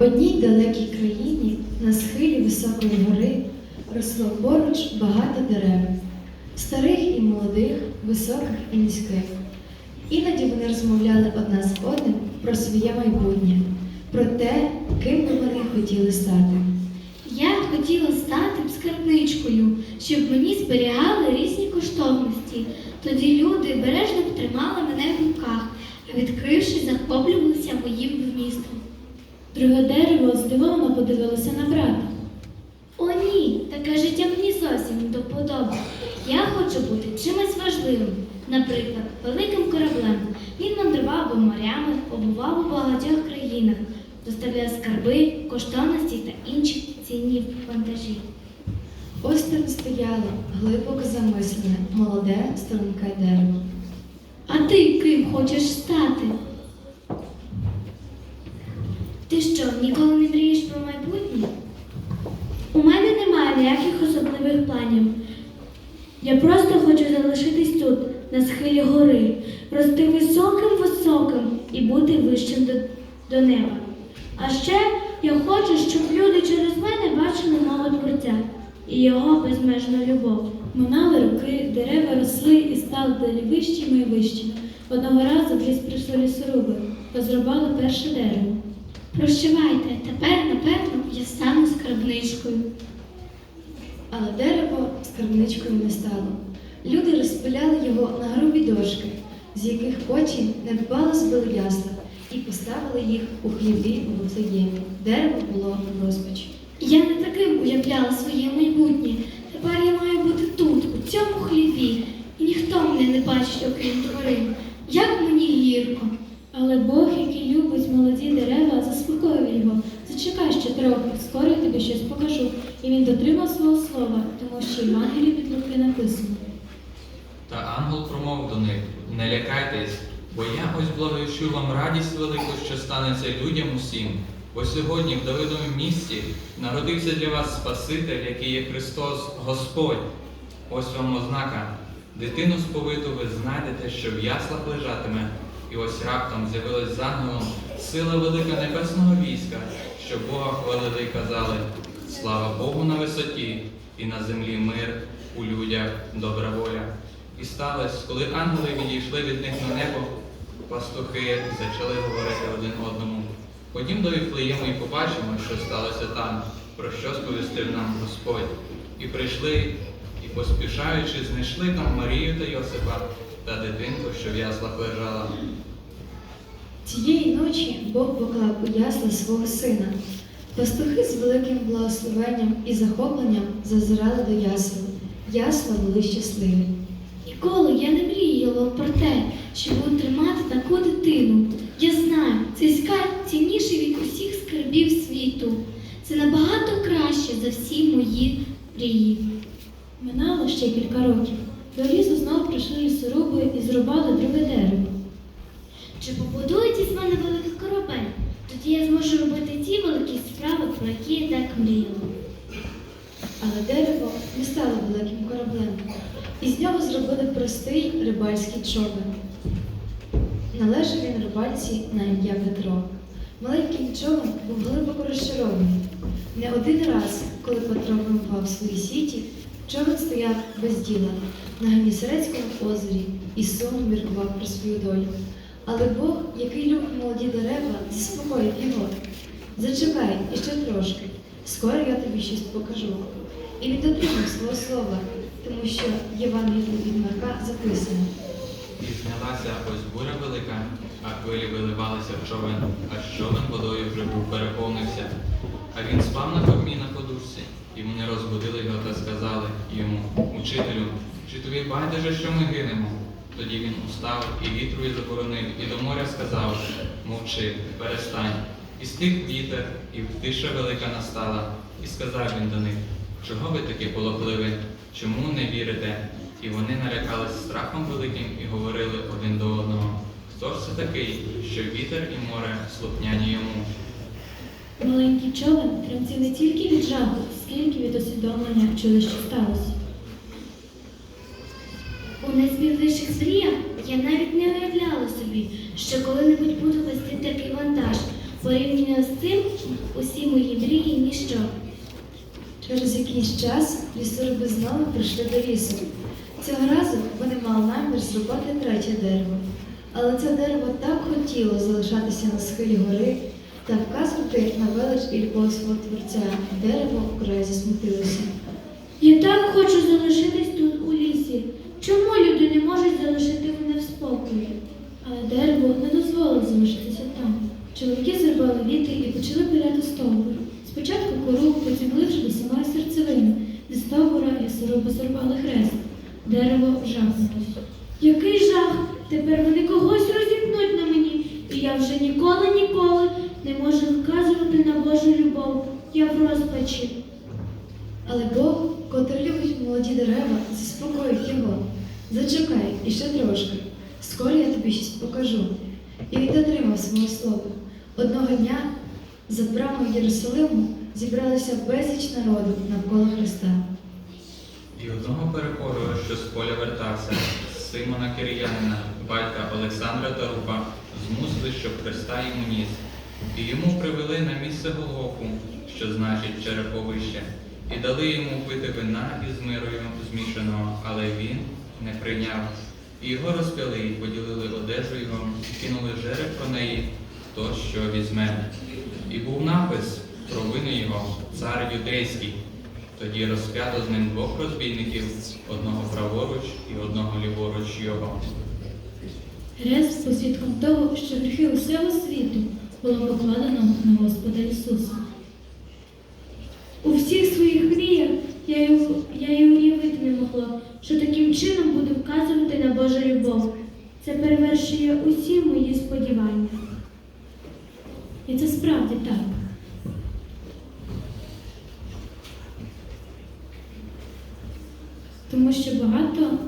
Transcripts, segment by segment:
В одній далекій країні на схилі високої гори росло поруч багато дерев, старих і молодих, високих і низьких. Іноді вони розмовляли одна з одним про своє майбутнє, про те, ким би вони хотіли стати. Я хотіла стати скарбничкою, щоб мені зберігали різні коштовності. Тоді люди бережно тримали мене в руках, а відкривши, захоплювалися моїм вмістом. Друге дерево здивовано подивилося на брата. О, ні, таке життя мені зовсім не до вподоби. Я хочу бути чимось важливим, наприклад, великим кораблем. Він мандрував би морями, побував у багатьох країнах, доставляв скарби, коштовності та інші цінні вантажі. Осторонь стояло глибоко замислене, молоде, струнке дерево. А ти ким хочеш стати? Ти що, ніколи не мрієш про майбутнє? У мене немає ніяких особливих планів. Я просто хочу залишитись тут, на схилі гори, рости високим-високим і бути вищим до, до неба. А ще я хочу, щоб люди через мене бачили мого творця і його безмежну любов. Минали роки, дерева росли і стали далі вищими і вищими. Одного разу в ліс прийшли лісоруби, розрубали перше дерево. Прощавайте, тепер, напевно, я стану скарбничкою. Але дерево скарбничкою не стало. Люди розпиляли його на грубі дошки, з яких потім недбало збили ясла, і поставили їх у хліві у Вифлеємі. Дерево було в розпачі. Я не таким уявляла своє майбутнє. Тепер я маю бути тут, у цьому хліві, і ніхто мене не бачить, окрім тварин. Як мені гірко. Але Бог, який любить молоді дерева, заспокоїв його. Зачекай ще трохи, скоро я тобі щось покажу. І він дотримав свого слова, тому що в Євангелії від Луки написано. Та ангел промовив до них: Не лякайтесь, бо я ось благовіщу вам радість велику, що станеться людям усім. Бо сьогодні в Давидовому місті народився для вас Спаситель, який є Христос Господь. Ось вам ознака. Дитину сповиту ви знайдете, що в яслах лежатиме, і ось раптом з'явилась з ангелом сила велика небесного війська, що Бога хвалили і казали: Слава Богу на висоті, і на землі мир, у людях добра воля. І сталося, коли ангели відійшли від них на небо, пастухи зачали говорити один одному. Ходім до Віфлеєму і побачимо, що сталося там, про що сповістив нам Господь. І прийшли, і поспішаючи, знайшли там Марію та Йосипа та дитинку, що в яслах лежала. Тієї ночі Бог поклав у ясла свого сина. Пастухи з великим благословенням і захопленням зазирали до ясел. Ясла були щасливі. Ніколи я не мріяла про те, що буду тримати таку дитину. Я знаю, цей скарб цінніший від усіх скарбів світу. Це набагато краще за всі мої мрії. Минало ще кілька років. До лісу знову прийшли і зрубали друге дерево. Чи побудують із мене великий корабель? Тоді я зможу робити ті великі справи, про які я так мріяла. Але дерево не стало великим кораблем. Із нього зробили простий рибальський човен. Належав він рибальці на ім'я Петро. Маленький човен був глибоко розчарований. Не один раз, коли Петро вимивав свої сіті, човен стояв без діла на Генісарецькому озері і сумно міркував про свою долю. Але Бог, який любить молоді дерева, заспокоїв його. Зачекай іще трошки, скоро я тобі щось покажу. І він дотримав свого слова, тому що в Євангелії від Марка записано. І знялася ось буря велика, а хвилі виливалися в човен, аж човен водою вже був переповнився. А він спав на кормі на подушці, і вони розбудили його та сказали йому, учителю, чи тобі байдуже, що ми гинемо? Тоді він устав і вітру і заборонив, і до моря сказав, мовчи, перестань. І стих вітер, і тиша велика настала, і сказав він до них, чого ви такі полохливі, чому не вірите? І вони налякались страхом великим і говорили один до одного. Хто ж це такий, що вітер і море слухняні йому? Маленький човен тремтів не тільки від жаху, скільки від усвідомлення чули, що сталося. У найсміливіших мріях я навіть не уявляла собі, що коли-небудь буду вести такий вантаж порівняно з тим, усі мої мрії ніщо. Через якийсь час лісоруби знову прийшли до лісу. Цього разу вони мали намір зрубати третє дерево. Але це дерево так хотіло залишатися на схилі гори та вказувати на велич і любов свого творця. Дерево вкрай засмутилося. Я так хочу залишитись тут у лісі. Чому люди не можуть залишити мене в спокої? Але дерево не дозволило залишитися там. Чоловіки зірвали віти і почали пиляти стовбур. Спочатку кору, потім ближче до самої серцевини, зі стовбура лісоруби зірвали хрест. Дерево жахнулось. Який жах! Тепер вони когось розіпнуть на мені, і я вже ніколи ніколи не можу вказувати на Божу любов. Я в розпачі. Але Бог, котрий любить молоді дерева, заспокоїв його. Зачекай, іще трошки. Скоро я тобі щось покажу. І він дотримав свого слова. Одного дня за брамою Єрусалиму зібралося безліч народу навколо Христа. І одного перехору, що з поля вертався, Симона Кир'янина, батька Олександра Тарупа, змусили, щоб Христа йому ніс. І йому привели на місце Голгофу, що значить череповище, і дали йому пити вина із мирою змішаного, але він не прийняв. І його розп'яли, і поділили одежу його, і кинули жереб про неї, хто що візьме. І був напис про вини його, цар юдейський. Тоді розп'ято з ним двох розбійників, одного праворуч і одного ліворуч його. Хрест був свідком того, що гріхи усього світу було покладено на Господа Ісуса. У всіх своїх мріях я й, уявити не могла, що таким чином буду вказувати на Божу любов. Це перевершує усі мої сподівання. І це справді так. Тому що багато.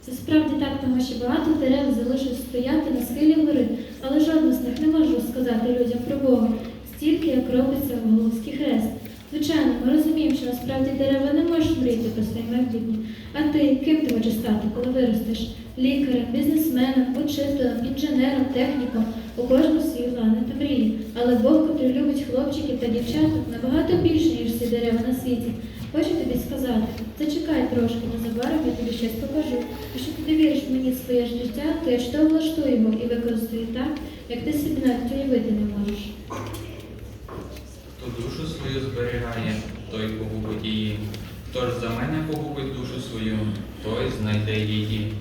Це справді так, тому що багато дерев залишилось стояти на схилі гори, але жодна з них не може розказати людям про Бога, стільки, як робиться Головський хрест. Звичайно, ми розуміємо, що насправді дерева не можуть мріяти про своє майбутнє. А ти ким ти хочеш стати, коли виростеш? Лікарем, бізнесменом, учителем, інженером, техніком. У кожного свої плани та мрії. Але Бог, котрий любить хлопчиків та дівчаток, набагато більше, ніж всі дерева на світі. Хочу тобі сказати, зачекай трошки, незабаром я тобі щось покажу. Якщо ти довіриш мені своє життя, то я чудово влаштую його і використаю так, як ти собі навіть уявити не можеш. Хто душу свою зберігає, той погубить її. Хто ж за мене погубить душу свою, той знайде її.